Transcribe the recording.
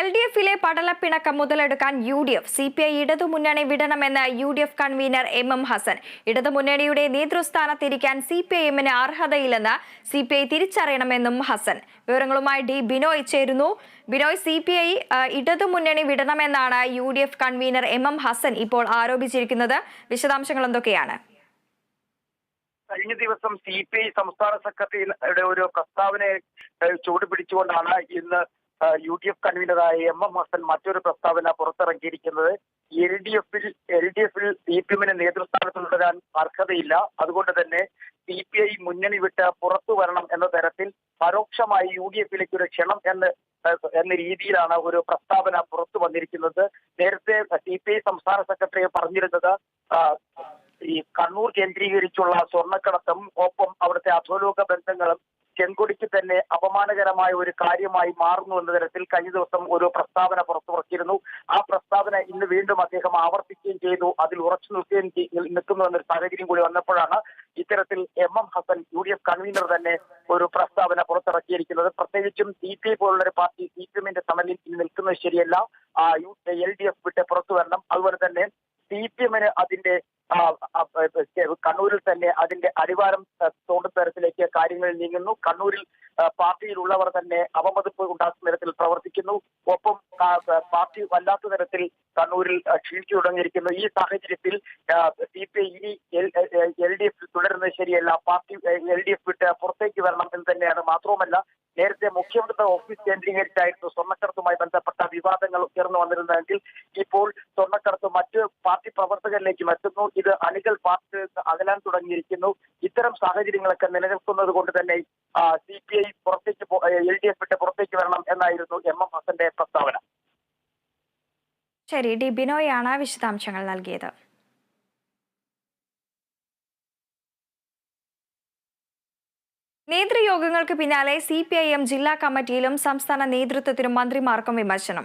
L D എഫിലെ പടലപ്പിണക്കം മുതലെടുക്കാൻ U D F C P I ഇടതുമുന്നണി വിടണമെന്ന് U D F convenor M M Hasan. ഇടതുമുന്നണിയുടെ നേതൃസ്ഥാനത്തിരിക്കാൻ സി പി ഐ എമ്മിന് അർഹതയില്ലെന്ന് സി പി ഐ തിരിച്ചറിയണമെന്നും ഹസൻ. വിവരങ്ങളുമായി ഡി ബിനോയ് ചേരുന്നു. ബിനോയ് സി പി ഐ ഇടതുമുന്നണി വിടണമെന്നാണ് U D F convenor M M Hasan ഇപ്പോൾ ആരോപിച്ചിരിക്കുന്നത്. വിശദാംശങ്ങൾ എന്തൊക്കെയാണ്? കഴിഞ്ഞ ദിവസം സി പി ഐ സംസ്ഥാന സെക്രട്ടറിയുടെ ഒരു പ്രസ്താവനയെ ചുവടുപിടിച്ചുകൊണ്ടാണ് ഇന്ന് യു ഡി എഫ് കൺവീനറായ എം എം ഹസൻ മറ്റൊരു പ്രസ്താവന പുറത്തിറക്കിയിരിക്കുന്നത് എൽ ഡി എഫിൽ എൽ ഡി എഫിൽ സി പി എമ്മിന് നേതൃസ്ഥാനത്ത് തുടരാൻ അർഹതയില്ല. അതുകൊണ്ട് തന്നെ സി പി ഐ മുന്നണി വിട്ട് പുറത്തു വരണം എന്ന തരത്തിൽ പരോക്ഷമായി യു ഡി എഫിലേക്ക് ഒരു ക്ഷണം എന്ന് എന്ന രീതിയിലാണ് ഒരു പ്രസ്താവന പുറത്തു വന്നിരിക്കുന്നത്. നേരത്തെ സി പി ഐ സംസ്ഥാന സെക്രട്ടറി പറഞ്ഞിരുന്നത് ഈ കണ്ണൂർ കേന്ദ്രീകരിച്ചുള്ള സ്വർണക്കടത്തും ഒപ്പം അവിടുത്തെ അധോലോക ബന്ധങ്ങളും ചെങ്കൊടിക്ക് തന്നെ അപമാനകരമായ ഒരു കാര്യമായി മാറുന്നു എന്ന തരത്തിൽ കഴിഞ്ഞ ദിവസം ഒരു പ്രസ്താവന പുറത്തുവിറക്കിയിരുന്നു ആ പ്രസ്താവന ഇന്ന് വീണ്ടും അദ്ദേഹം ആവർത്തിക്കുകയും ചെയ്തു. അതിൽ ഉറച്ചു നിൽക്കുകയും നിൽക്കുന്നു എന്നൊരു സാഹചര്യം കൂടി വന്നപ്പോഴാണ് ഇത്തരത്തിൽ M M Hasan U D F convenor തന്നെ ഒരു പ്രസ്താവന പുറത്തിറക്കിയിരിക്കുന്നത്. പ്രത്യേകിച്ചും സി പി ഐ പോലുള്ള ഒരു പാർട്ടി സി പി എമ്മിന്റെ സമലിൽ നിൽക്കുന്നത് ശരിയല്ല. എൽ ഡി എഫ് വിട്ട് പുറത്തു വരണം. അതുപോലെ തന്നെ സി പി എമ്മിന് അതിന്റെ കണ്ണൂരിൽ തന്നെ അതിന്റെ അടിവാരം തോണ്ടത്തരത്തിലേക്ക് കാര്യങ്ങൾ നീങ്ങുന്നു. കണ്ണൂരിൽ പാർട്ടിയിലുള്ളവർ തന്നെ അവമതിപ്പ് ഉണ്ടാക്കുന്ന തരത്തിൽ പ്രവർത്തിക്കുന്നു. ഒപ്പം പാർട്ടി വല്ലാത്ത തരത്തിൽ കണ്ണൂരിൽ ക്ഷീണിച്ചു തുടങ്ങിയിരിക്കുന്നു. ഈ സാഹചര്യത്തിൽ സി പി ഐ ഇനി എൽ ഡി എഫ് തുടരുന്നത് ശരിയല്ല. പാർട്ടി എൽ ഡി എഫ് വിട്ട് പുറത്തേക്ക് വരണം എന്ന് തന്നെയാണ്. മാത്രവുമല്ല നേരത്തെ മുഖ്യമന്ത്രിയുടെ ഓഫീസ് കേന്ദ്രീകരിച്ചായിരുന്നു സ്വർണക്കടത്തുമായി ബന്ധപ്പെട്ട വിവാദങ്ങൾ ഉയർന്നു വന്നിരുന്നതെങ്കിൽ ഇപ്പോൾ സ്വർണക്കടത്ത് മറ്റ് പാർട്ടി പ്രവർത്തകരിലേക്കും എത്തുന്നു. ഇത് അണികൾ പാർട്ടി അകലാൻ തുടങ്ങിയിരിക്കുന്നു. ഇത്തരം സാഹചര്യങ്ങളൊക്കെ നിലനിൽക്കുന്നത് കൊണ്ട് തന്നെ സി പി ഐ പുറത്തേക്ക് എൽ ഡി എഫ് വിട്ട് പുറത്തേക്ക് വരണം എന്നായിരുന്നു എം എം ഹസന്റെ പ്രസ്താവന. ശരി ഡി ബിനോയാണ് വിശദാംശങ്ങൾ നൽകിയത്. നേതൃയോഗങ്ങൾക്ക് പിന്നാലെ സി പി ഐ എം ജില്ലാ കമ്മിറ്റിയിലും സംസ്ഥാന നേതൃത്വത്തിനും മന്ത്രിമാർക്കും വിമർശനം.